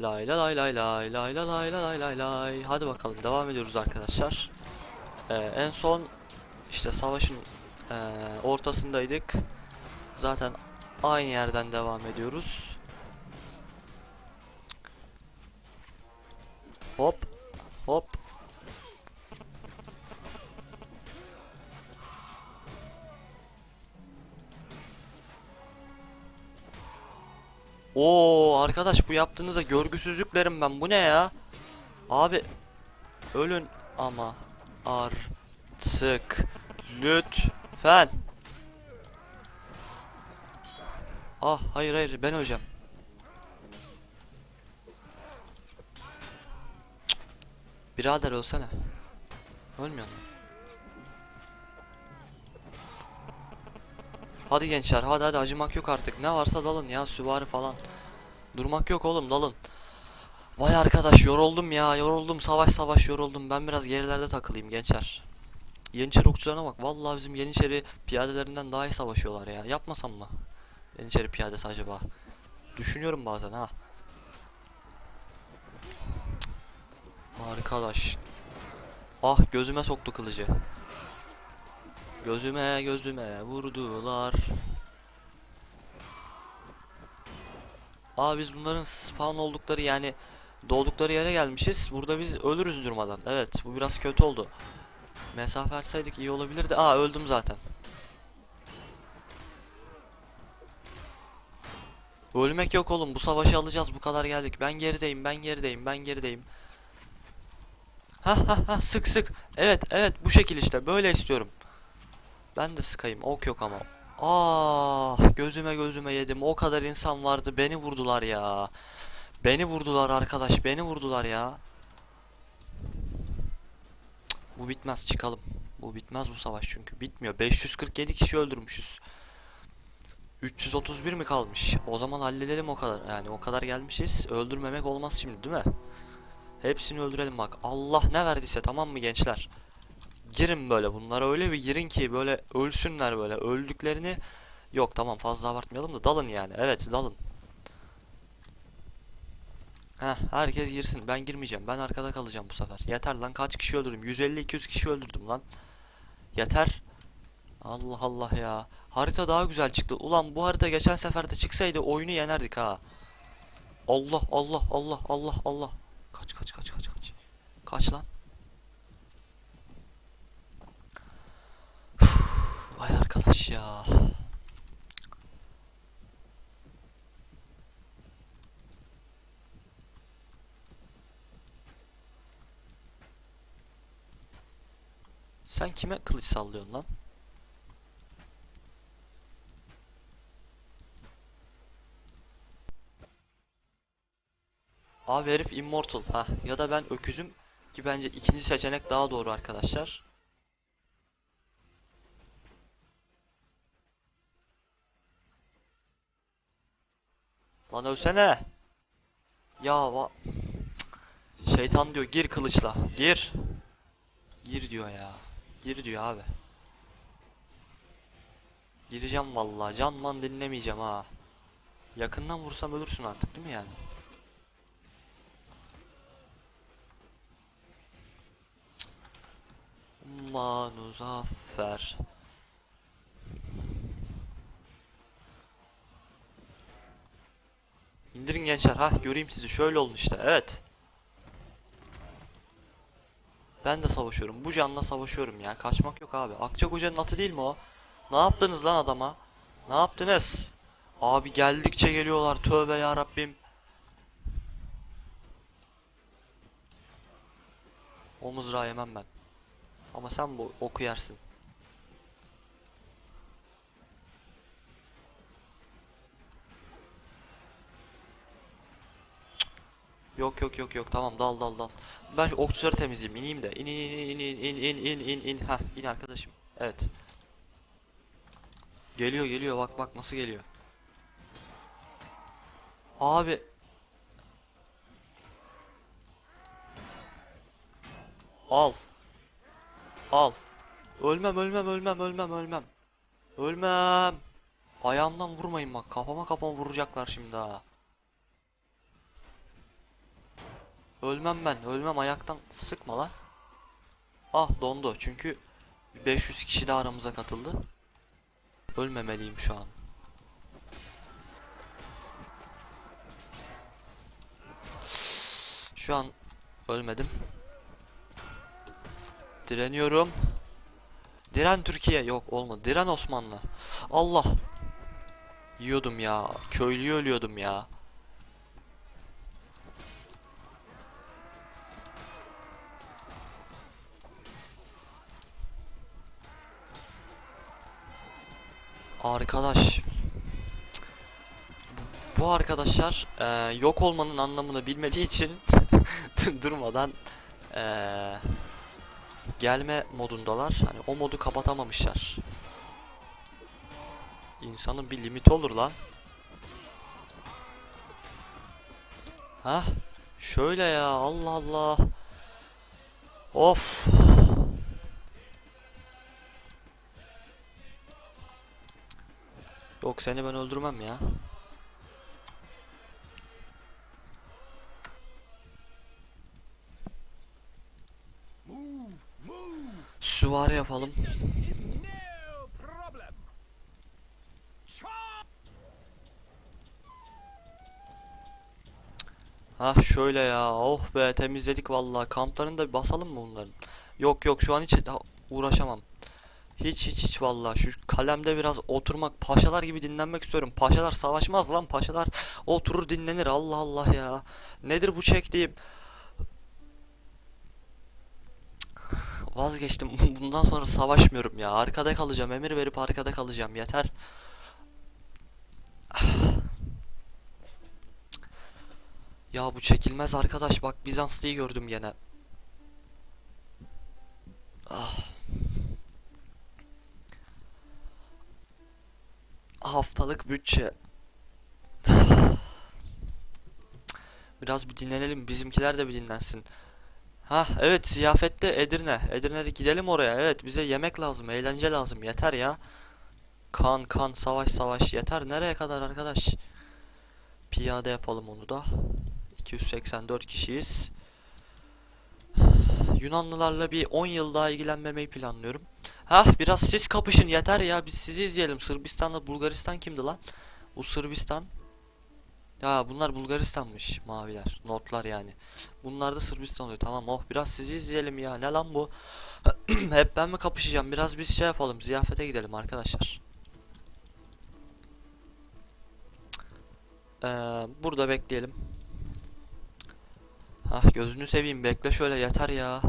Lay lay lay lay lay lay lay lay lay lay lay. Hadi bakalım devam ediyoruz arkadaşlar. Ee, en son işte savaşın ee, ortasındaydık. Zaten aynı yerden devam ediyoruz. Hop hop. Oo arkadaş bu yaptığınıza görgüsüzlüklerim ben. Bu ne ya? Abi ölün ama artık lütfen. Ah hayır hayır ben. Cık. Birader ölsene. Ölmüyor mu? Hadi gençler hadi hadi acımak yok artık. Ne varsa dalın ya süvari falan. Durmak yok oğlum dalın. Vay arkadaş yoruldum ya yoruldum savaş savaş yoruldum. Ben biraz gerilerde takılayım gençler. Yeniçeri okçularına bak. Vallahi bizim Yeniçeri piyadelerinden daha iyi savaşıyorlar ya. Yapmasam mı? Yeniçeri piyadesi acaba. Düşünüyorum bazen ha. Arkadaş. Ah gözüme soktu kılıcı. Gözüme gözüme vurdular. Aa biz bunların spawn oldukları yani doğdukları yere gelmişiz. Burada biz ölürüz durmadan. Evet bu biraz kötü oldu. Mesafe açsaydık iyi olabilirdi. Aa öldüm zaten. Ölmek yok oğlum. Bu savaşı alacağız. Bu kadar geldik. Ben gerideyim. Ben gerideyim. Ben gerideyim. Ha ha ha sık sık. Evet evet bu şekil işte. Böyle istiyorum. Ben de sıkayım. Ok yok ama. Ah gözüme gözüme yedim. O kadar insan vardı. Beni vurdular ya. Beni vurdular arkadaş. Beni vurdular ya. Bu bitmez. Çıkalım. Bu bitmez bu savaş çünkü. Bitmiyor. 547 kişi öldürmüşüz. 331 mi kalmış? O zaman halledelim o kadar. Yani o kadar gelmişiz. Öldürmemek olmaz şimdi değil mi? Hepsini öldürelim bak. Allah ne verdiyse tamam mı gençler? Girin böyle bunlara öyle bir girin ki böyle ölsünler böyle. Öldüklerini yok tamam fazla abartmayalım da dalın yani. Evet dalın. Heh, herkes girsin. Ben girmeyeceğim. Ben arkada kalacağım bu sefer. Yeter lan kaç kişi öldürdüm? 150-200 kişi öldürdüm lan. Yeter. Allah Allah ya. Harita daha güzel çıktı. Ulan bu harita geçen seferde çıksaydı oyunu yenerdik ha. Allah Allah Allah Allah Allah. Kaç kaç kaç kaç kaç. Kaç lan. Üf, Vay ya. Sen kime kılıç sallıyorsun lan? Abi herif immortal ha ya da ben öküzüm ki bence ikinci seçenek daha doğru arkadaşlar. Lan ölsene. Ya va. Şeytan diyor gir kılıçla. Gir. Gir diyor ya. Gir diyor abi. Gireceğim vallahi. Canman dinlemeyeceğim ha. Yakından vursam ölürsün artık değil mi yani? Manuzaffer. İndirin gençler. Ha göreyim sizi. Şöyle olun işte. Evet. Ben de savaşıyorum. Bu canla savaşıyorum ya. Kaçmak yok abi. Akçakoca'nın atı değil mi o? Ne yaptınız lan adama? Ne yaptınız? Abi geldikçe geliyorlar. Tövbe ya Rabbim. O mızrağı yemem ben. Ama sen bu oku yersin. Yok yok yok yok tamam dal dal dal. Ben okçuları temizleyeyim ineyim de. İn in in in in in in in in ha in arkadaşım. Evet. Geliyor geliyor bak bak nasıl geliyor. Abi. Al. Al. Ölmem ölmem ölmem ölmem ölmem. Ölmem. Ayağımdan vurmayın bak kafama kafama vuracaklar şimdi ha. Ölmem ben. Ölmem ayaktan sıkma lan. Ah dondu. Çünkü 500 kişi de aramıza katıldı. Ölmemeliyim şu an. Şu an ölmedim. Direniyorum. Diren Türkiye yok olmadı. Diren Osmanlı. Allah. Yiyordum ya. Köylüyü ölüyordum ya. Arkadaş. Bu, arkadaşlar eee, yok olmanın anlamını bilmediği için durmadan eee, gelme modundalar. Hani o modu kapatamamışlar. İnsanın bir limiti olur lan. Hah. Şöyle ya Allah Allah. Of. Yok seni ben öldürmem ya. Süvari yapalım. Ha şöyle ya. Oh be temizledik vallahi. Kamplarını da basalım mı bunların? Yok yok şu an hiç uğraşamam. Hiç hiç hiç vallahi şu kalemde biraz oturmak paşalar gibi dinlenmek istiyorum. Paşalar savaşmaz lan paşalar oturur dinlenir Allah Allah ya. Nedir bu çektiğim? Vazgeçtim. Bundan sonra savaşmıyorum ya. Arkada kalacağım. Emir verip arkada kalacağım. Yeter. Ya bu çekilmez arkadaş bak Bizanslı'yı gördüm gene. Ah. Haftalık bütçe. Biraz bir dinlenelim. Bizimkiler de bir dinlensin. Ha evet ziyafette Edirne. Edirne'de gidelim oraya. Evet bize yemek lazım, eğlence lazım. Yeter ya. Kan kan savaş savaş yeter. Nereye kadar arkadaş? Piyade yapalım onu da. 284 kişiyiz. Yunanlılarla bir 10 yıl daha ilgilenmemeyi planlıyorum. Hah biraz siz kapışın yeter ya biz sizi izleyelim. Sırbistan'la Bulgaristan kimdi lan? Bu Sırbistan. Ya bunlar Bulgaristan'mış maviler. Notlar yani. Bunlar da Sırbistan oluyor. Tamam oh biraz sizi izleyelim ya. Ne lan bu? Hep ben mi kapışacağım? Biraz biz şey yapalım. Ziyafete gidelim arkadaşlar. Ee, burada bekleyelim. Ah gözünü seveyim bekle şöyle yeter ya.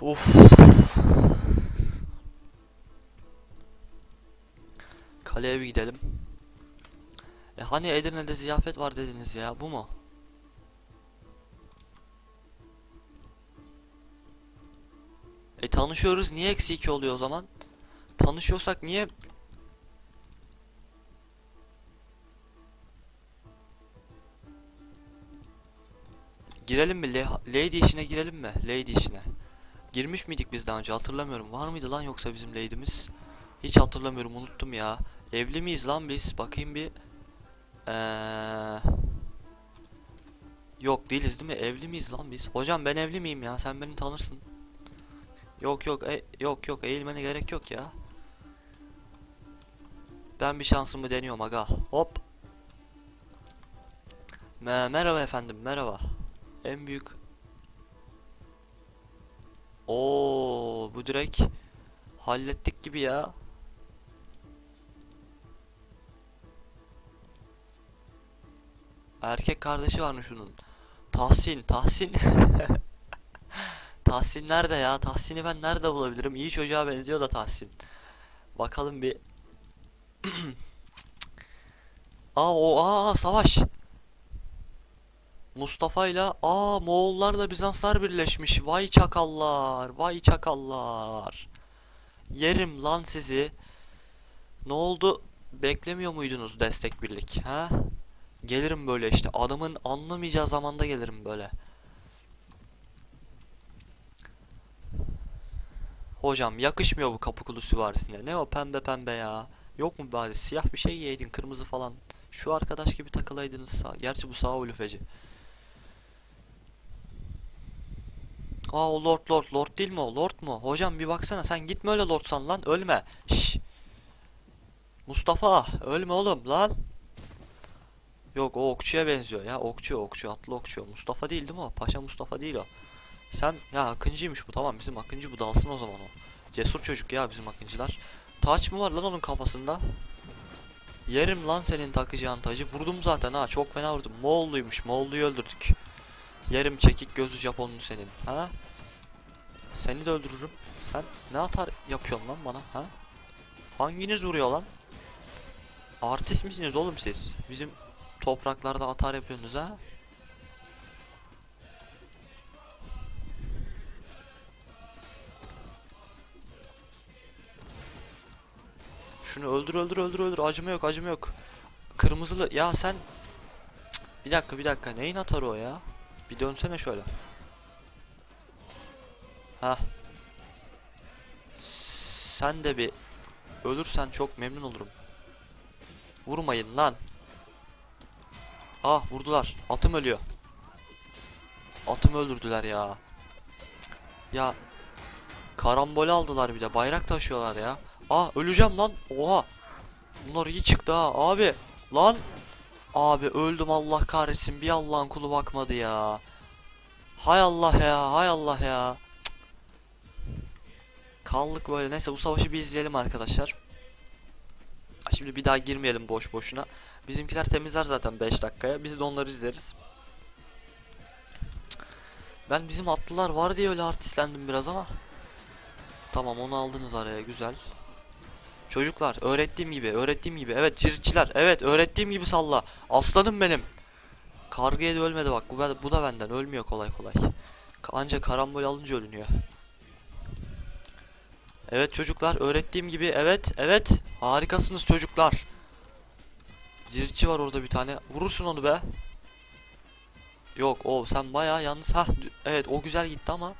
Uf. Kaleye bir gidelim. E hani Edirne'de ziyafet var dediniz ya bu mu? E tanışıyoruz niye eksi 2 oluyor o zaman? Tanışıyorsak niye Girelim mi? Le- Lady işine girelim mi? Lady işine. Girmiş miydik biz daha önce hatırlamıyorum. Var mıydı lan yoksa bizim lady'miz? Hiç hatırlamıyorum unuttum ya. Evli miyiz lan biz? Bakayım bir. Ee... Yok değiliz değil mi? Evli miyiz lan biz? Hocam ben evli miyim ya? Sen beni tanırsın. Yok yok e- yok yok eğilmene gerek yok ya. Ben bir şansımı deniyorum aga. Hop. Me- merhaba efendim merhaba. En büyük Oo bu direkt hallettik gibi ya. Erkek kardeşi varmış bunun. Tahsin, Tahsin. Tahsin nerede ya? Tahsin'i ben nerede bulabilirim? İyi çocuğa benziyor da Tahsin. Bakalım bir. aa o aa savaş. Mustafa ile aa Moğollarla Bizanslar birleşmiş. Vay çakallar, vay çakallar. Yerim lan sizi. Ne oldu? Beklemiyor muydunuz destek birlik, ha? Gelirim böyle işte. Adamın anlamayacağı zamanda gelirim böyle. Hocam yakışmıyor bu kapı kulu süvarisine. Ne o pembe pembe ya. Yok mu bari siyah bir şey giyeydin kırmızı falan. Şu arkadaş gibi takılaydınız sağ. Gerçi bu sağ ulufeci. Aa o lord lord lord değil mi o lord mu? Hocam bir baksana sen gitme öyle lordsan lan ölme. Şş. Mustafa ölme oğlum lan. Yok o okçuya benziyor ya okçu okçu atlı okçu. Mustafa değil değil mi o? Paşa Mustafa değil o. Sen ya Akıncıymış bu tamam bizim Akıncı bu dalsın o zaman o. Cesur çocuk ya bizim Akıncılar. Taç mı var lan onun kafasında? Yerim lan senin takacağın tacı. Vurdum zaten ha çok fena vurdum. Moğolluymuş Moğolluyu öldürdük. Yerim çekik gözlü Japonlu senin ha? Seni de öldürürüm. Sen ne atar yapıyorsun lan bana ha? Hanginiz vuruyor lan? Artist misiniz oğlum siz? Bizim topraklarda atar yapıyorsunuz ha? Şunu öldür öldür öldür öldür acıma yok acıma yok. Kırmızılı ya sen Cık, bir dakika bir dakika neyin atarı o ya? Bir dönsene şöyle. Ha. Sen de bir ölürsen çok memnun olurum. Vurmayın lan. Ah vurdular. Atım ölüyor. Atımı öldürdüler ya. Ya karambol aldılar bir de bayrak taşıyorlar ya. Ah öleceğim lan. Oha. Bunlar iyi çıktı ha abi. Lan. Abi öldüm Allah kahretsin. Bir Allah'ın kulu bakmadı ya. Hay Allah ya. Hay Allah ya. Cık. Kaldık böyle. Neyse bu savaşı bir izleyelim arkadaşlar. Şimdi bir daha girmeyelim boş boşuna. Bizimkiler temizler zaten 5 dakikaya. Biz de onları izleriz. Ben bizim atlılar var diye öyle artistlendim biraz ama. Tamam onu aldınız araya. Güzel. Çocuklar öğrettiğim gibi öğrettiğim gibi. Evet ciritçiler evet öğrettiğim gibi salla. Aslanım benim. Kargıya da ölmedi bak. Bu, bu da benden. Ölmüyor kolay kolay. Ancak karambol alınca ölünüyor. Evet çocuklar öğrettiğim gibi. Evet evet. Harikasınız çocuklar Ciritçi var orada bir tane. Vurursun onu be. Yok o sen bayağı yalnız. Ha evet o güzel gitti ama.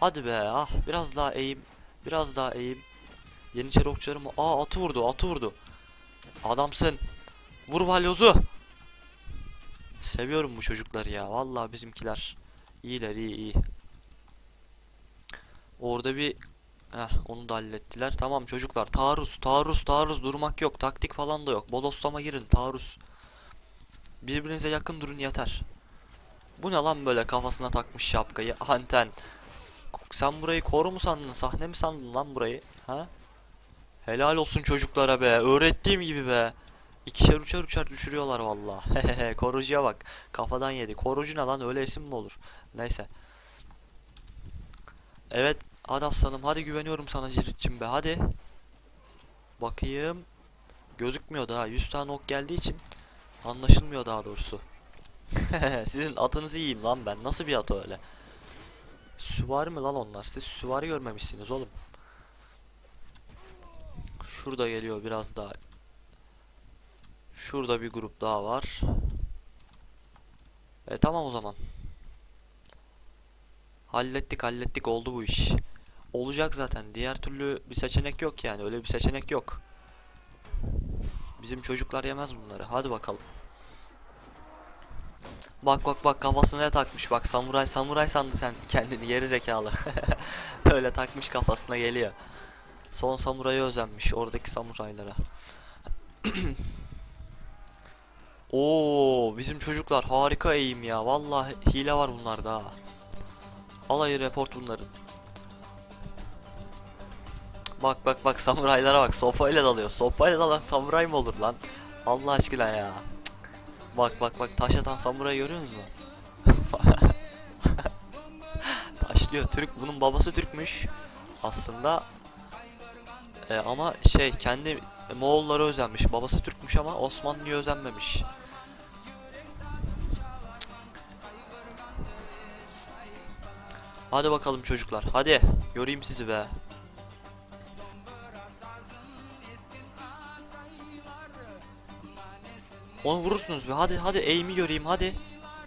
Hadi be ah biraz daha eğim biraz daha eğim. Yeniçeri okçularım aa atı vurdu atı vurdu. Adamsın. Vur balyozu. Seviyorum bu çocukları ya vallahi bizimkiler iyiler iyi iyi. Orada bir Heh, onu da hallettiler. Tamam çocuklar. Taarruz, taarruz, taarruz. Durmak yok. Taktik falan da yok. Bodoslama girin. Taarruz. Birbirinize yakın durun yeter. Bu ne lan böyle kafasına takmış şapkayı? Anten. Sen burayı koru mu sandın? Sahne mi sandın lan burayı? Ha? Helal olsun çocuklara be. Öğrettiğim gibi be. İkişer üçer üçer düşürüyorlar valla. Hehehe korucuya bak. Kafadan yedi. Korucu ne lan öyle isim mi olur? Neyse. Evet hadi aslanım hadi güveniyorum sana Ciritçim be hadi. Bakayım. Gözükmüyor daha 100 tane ok geldiği için anlaşılmıyor daha doğrusu. Sizin atınızı yiyeyim lan ben. Nasıl bir at öyle? Süvari mi lan onlar? Siz süvari görmemişsiniz oğlum. Şurada geliyor biraz daha. Şurada bir grup daha var. E tamam o zaman. Hallettik hallettik oldu bu iş. Olacak zaten. Diğer türlü bir seçenek yok yani. Öyle bir seçenek yok. Bizim çocuklar yemez bunları. Hadi bakalım. Bak bak bak kafasına ne takmış bak samuray samuray sandı sen kendini geri zekalı. Öyle takmış kafasına geliyor. Son samuraya özenmiş oradaki samuraylara. Oo bizim çocuklar harika eğim ya. Vallahi hile var bunlarda ha. Alayı report bunların. Bak bak bak samuraylara bak sopayla dalıyor. Sopayla dalan samuray mı olur lan? Allah aşkına ya. Bak bak bak taş atan samurayı görüyorsunuz mu? Taşlıyor Türk. Bunun babası Türkmüş. Aslında e, ama şey kendi Moğollara özenmiş. Babası Türkmüş ama Osmanlı'ya özenmemiş. Hadi bakalım çocuklar. Hadi. Göreyim sizi be. Onu vurursunuz be. Hadi hadi eğimi göreyim hadi.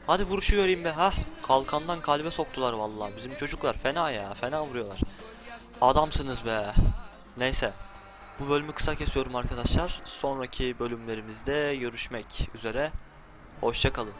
Hadi vuruşu göreyim be. Ha kalkandan kalbe soktular vallahi. Bizim çocuklar fena ya. Fena vuruyorlar. Adamsınız be. Neyse. Bu bölümü kısa kesiyorum arkadaşlar. Sonraki bölümlerimizde görüşmek üzere. Hoşçakalın.